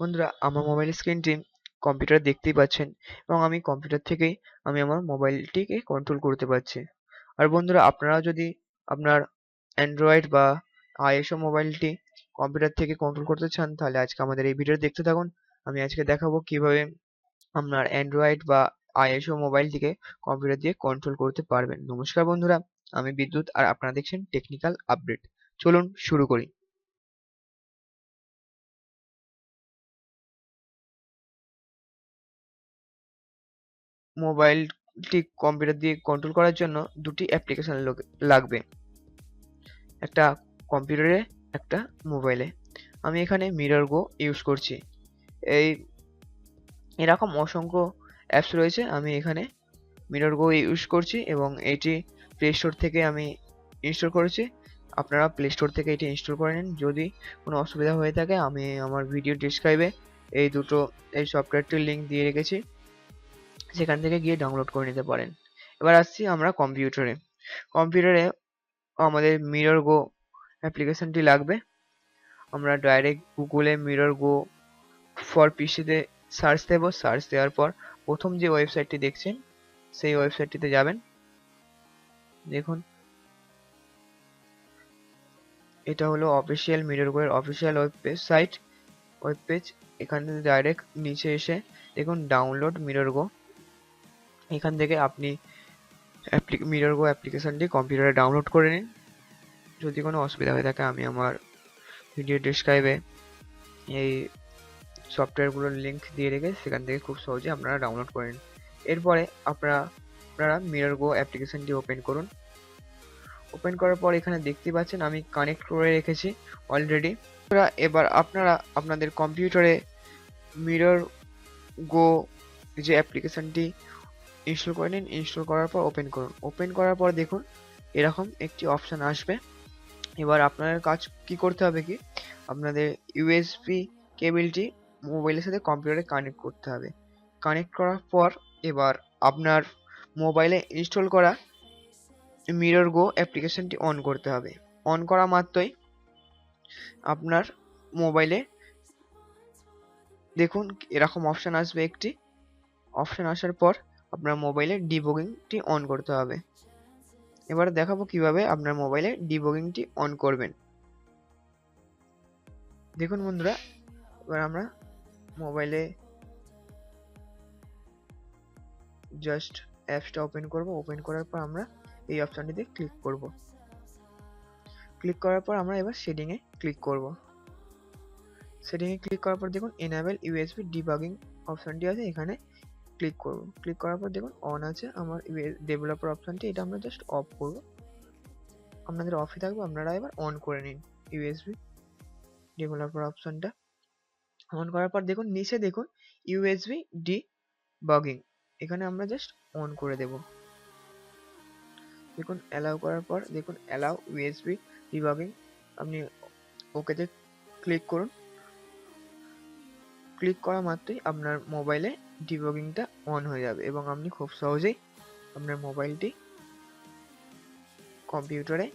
বন্ধুরা, আমার মোবাইল স্ক্রিনটি কম্পিউটারে দেখতেই পাচ্ছেন এবং আমি কম্পিউটার থেকেই আমি আমার মোবাইলটিকে কন্ট্রোল করতে পারছি। আর বন্ধুরা, আপনারা যদি আপনার অ্যান্ড্রয়েড বা আইএসও মোবাইলটি কম্পিউটার থেকে কন্ট্রোল করতে চান, তাহলে আজকে আমাদের এই ভিডিও দেখতে থাকুন। আমি আজকে দেখাবো কীভাবে আপনার অ্যান্ড্রয়েড বা আইএসও মোবাইলটিকে কম্পিউটার দিয়ে কন্ট্রোল করতে পারবেন। নমস্কার বন্ধুরা, আমি বিদ্যুৎ আর আপনারা দেখছেন টেকনিক্যাল আপডেট চলুন শুরু করি। মোবাইলটি কম্পিউটার দিয়ে কন্ট্রোল করার জন্য দুটি অ্যাপ্লিকেশন লাগবে। একটা কম্পিউটারে, একটা মোবাইলে। আমি এখানে মিরর গো ইউজ করছি। এই, এরকম অসংখ্য অ্যাপস রয়েছে, আমি এখানে মিরর গো ইউজ করছি এবং এটি প্লে স্টোর থেকে আমি ইনস্টল করেছি। আপনারা প্লে স্টোর থেকে এটি ইনস্টল করে নিন। যদি কোনো অসুবিধা হয়ে থাকে, আমি আমার ভিডিও ডিসক্রাইবে এই দুটো, এই সফটওয়্যারটির লিঙ্ক দিয়ে রেখেছি। সেখান থেকে গিয়ে ডাউনলোড করে নিতে পারেন। এবার আসছি আমরা কম্পিউটারে কম্পিউটারে আমাদের মিরর গো অ্যাপ্লিকেশনটি লাগবে। আমরা ডাইরেক্ট গুগলে মিরর গো ফর পিসিতে সার্চ দেবো। সার্চ দেওয়ার পর প্রথম যে ওয়েবসাইটটি দেখছেন, সেই ওয়েবসাইটটিতে যাবেন। দেখুন। এটা হলো অফিসিয়াল মিরর গো এর official web page site web page এখান থেকে ডাইরেক্ট নিচে এসে দেখুন ডাউনলোড মিরর গো এখান থেকে আপনি মিরর গো অ্যাপ্লিকেশনটি কম্পিউটারে ডাউনলোড করে নিন। যদি কোনো অসুবিধা হয়ে থাকে, আমি আমার ভিডিও ডিসক্রাইবে এই সফটওয়্যারগুলোর লিঙ্ক দিয়ে রেখে সেখান থেকে খুব সহজে আপনারা ডাউনলোড করে নিন। এরপরে আপনারা আপনারা মিরর গো অ্যাপ্লিকেশনটি ওপেন করুন। ওপেন করার পর এখানে দেখতে পাচ্ছেন আমি কানেক্ট করে রেখেছি অলরেডি এবার আপনারা আপনাদের কম্পিউটারে মিরর গো যে অ্যাপ্লিকেশনটি ইনস্টল করে নিন ইনস্টল করার পর ওপেন করুন। ওপেন করার পর দেখুন, এরকম একটি অপশান আসবে। এবার আপনার কাজ কি করতে হবে কি? আপনাদের ইউএসবি কেবিলটি মোবাইলের সাথে কম্পিউটারে কানেক্ট করতে হবে। কানেক্ট করার পর এবার আপনার মোবাইলে ইনস্টল করা মিরর গো অ্যাপ্লিকেশনটি অন করতে হবে। অন করা মাত্রই আপনার মোবাইলে দেখুন, এরকম অপশান আসবে একটি। অপশান আসার পর আপনার মোবাইলে ডিবগিংটি অন করতে হবে। এবার দেখাবো কীভাবে আপনার মোবাইলে ডিবগিংটি অন করবেন। দেখুন বন্ধুরা, এবার আমরা মোবাইলে জাস্ট অ্যাপসটা ওপেন করব। ওপেন করার পর আমরা এই অপশানটিতে ক্লিক করব। ক্লিক করার পর আমরা এবার সেটিংয়ে ক্লিক করব। সেটিংয়ে ক্লিক করার পর দেখুন এনাবেল ইউএসবি ডিবাগিং অপশানটি আছে। এখানে ক্লিক করব ক্লিক করার পর দেখুন অন আছে, আমার ডেভেলপার অপশানটি এটা আমরা জাস্ট অফ করব। আপনাদের অফে থাকবে, আপনারা এবার অন করে নিন ইউএসবি ডেভেলপার অপশানটা অন করার পর দেখুন, নিচে দেখুন ইউএসবি ডি বগিং এখানে আমরা জাস্ট অন করে দেব। দেখুন অ্যালাউ করার পর দেখুন অ্যালাউ ইউএসবি ডিবাগিং আপনি ওকেতে ক্লিক করুন। ক্লিক করা মাত্রই আপনার মোবাইলে ডিবগিংটা অন হয়ে যাবে এবং আপনি খুব সহজেই আপনার মোবাইলটি কম্পিউটারে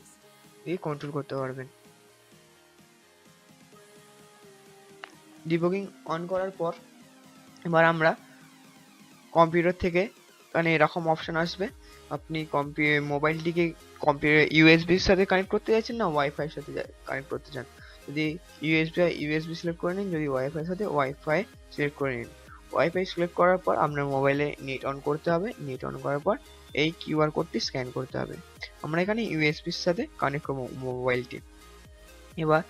দিয়ে কন্ট্রোল করতে পারবেন। ডিবগিং অন করার পর এবার আমরা কম্পিউটার থেকে মানে এরকম অপশন আসবে। আপনি কম্পি মোবাইলটিকে কম্পিউটার ইউএসবির সাথে কানেক্ট করতে চাইছেন না ওয়াইফাইয়ের সাথে কানেক্ট করতে চান। যদি ইউএসবি ইউএসবি সিলেক্ট করে নিন যদি ওয়াইফাইয়ের সাথে ওয়াইফাই সিলেক্ট করে নিন ওয়াইফাই সিলেক্ট করার পর আপনার মোবাইলে নেট অন করতে হবে নেট অন করার পর এই কিউআর কোডটি স্ক্যান করতে হবে আমরা এখানে ইউএসবির সাথে কানেক্ট করব মোবাইলটি এবার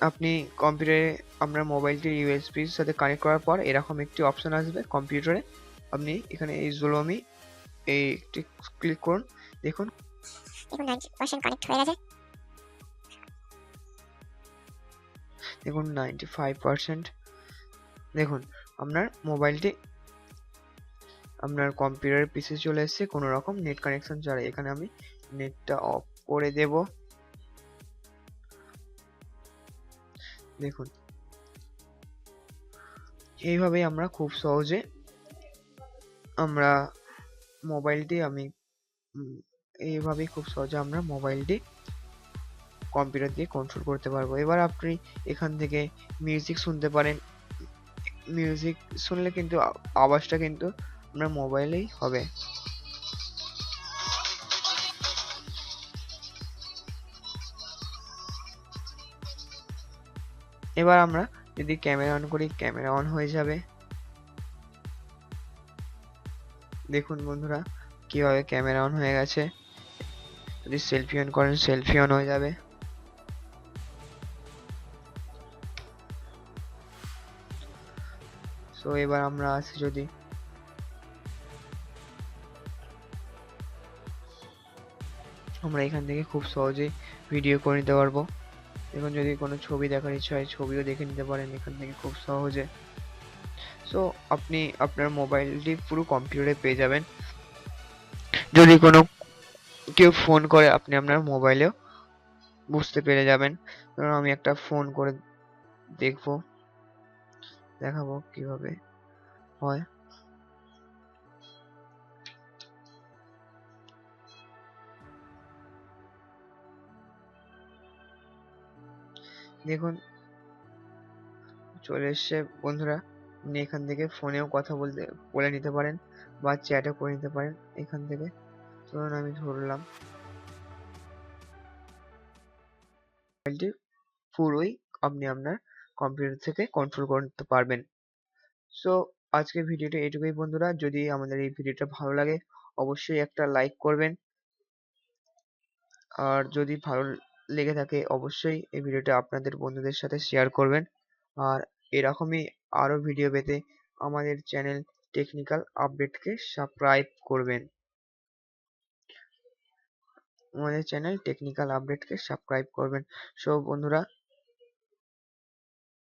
আপনি কম্পিউটারে আপনার মোবাইলটি ইউএসবির সাথে কানেক্ট করার পর এরকম একটি অপশন আসবে কম্পিউটারে আপনি এখানে এই জুলোমি এই ক্লিক করুন দেখুন পার্সেন্ট কানেক্ট হয়ে গেছে দেখুন নাইনটি ফাইভ পার্সেন্ট দেখুন, আপনার মোবাইলটি, আপনার কম্পিউটারের পিসে চলে এসেছে, কোনো রকম নেট কানেকশন ছাড়া এখানে আমি নেটটা অফ করে দেব। দেখুন, এইভাবেই আমরা খুব সহজে আমরা মোবাইলটি, আমি এইভাবেই খুব সহজে আমরা মোবাইলটি কম্পিউটার দিয়ে কন্ট্রোল করতে পারব। এবার আপনি এখান থেকে মিউজিক শুনতে পারেন। মিউজিক শুনলে কিন্তু আওয়াজটা কিন্তু আপনার মোবাইলেই হবে। এবার আমরা যদি ক্যামেরা অন করি ক্যামেরা অন হয়ে যাবে। দেখুন বন্ধুরা, কীভাবে ক্যামেরা অন হয়ে গেছে। যদি সেলফি অন করেন সেলফি অন হয়ে যাবে। সো এবার আমরা আসি যদি। আমরা এখান থেকে খুব সহজেই ভিডিও করে নিতে পারব। এখন যদি কোনো ছবি দেখার ইচ্ছা হয়, ছবিও দেখে নিতে পারেন এখান থেকে খুব সহজে। সো আপনি আপনার মোবাইলটি পুরো কম্পিউটারে পেয়ে যাবেন। যদি কোনো কেউ ফোন করে, আপনি আপনার মোবাইলেও বুঝতে পেরে যাবেন। আমি একটা ফোন করে দেখব। দেখাবো কীভাবে হয়। দেখুন, চলে এসছে বন্ধুরা, আপনি এখান থেকে ফোনেও কথা বলতে, বলে নিতে পারেন বা চ্যাটও করে নিতে পারেন এখান থেকে। ধরুন আমি ধরলাম। মোবাইলটি পুরোই আপনি আপনার কম্পিউটার থেকে কন্ট্রোল করতে পারবেন। সো আজকের ভিডিওটা এটুকুই বন্ধুরা। যদি আমাদের এই ভিডিওটা ভালো লাগে, অবশ্যই একটা লাইক করবেন। আর যদি ভালো লেগে থাকে, অবশ্যই এই ভিডিওটা আপনাদের বন্ধুদের সাথে শেয়ার করবেন। আর এরকমই আরও ভিডিও পেতে আমাদের চ্যানেল টেকনিক্যাল আপডেটকে সাবস্ক্রাইব করবেন। আমাদের চ্যানেল টেকনিক্যাল আপডেটকে সাবস্ক্রাইব করবেন। সো বন্ধুরা